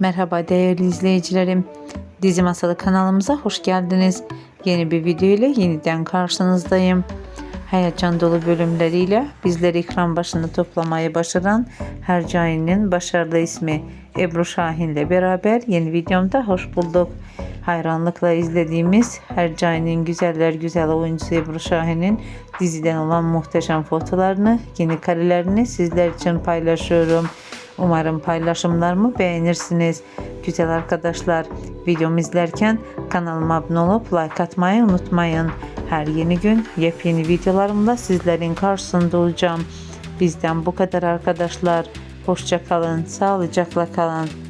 Merhaba değerli izleyicilerim. Dizi Masalı kanalımıza hoş geldiniz. Yeni bir video ile yeniden karşınızdayım. Heyecan dolu bölümleriyle bizleri ekran başında toplamayı başaran Hercai'nin başarılı ismi Ebru Şahin ile beraber yeni videomda hoş bulduk. Hayranlıkla izlediğimiz Hercai'nin güzeller güzel oyuncusu Ebru Şahin'in diziden olan muhteşem fotolarını, yeni karelerini sizler için paylaşıyorum. Umarım paylaşımlarımı beğenirsiniz. Güzel arkadaşlar, videomu izlerken kanalıma abone olup like atmayı unutmayın. Her yeni gün yepyeni videolarımla sizlerin karşısında olacağım. Bizden bu kadar arkadaşlar. Hoşça kalın, sağlıcakla kalın.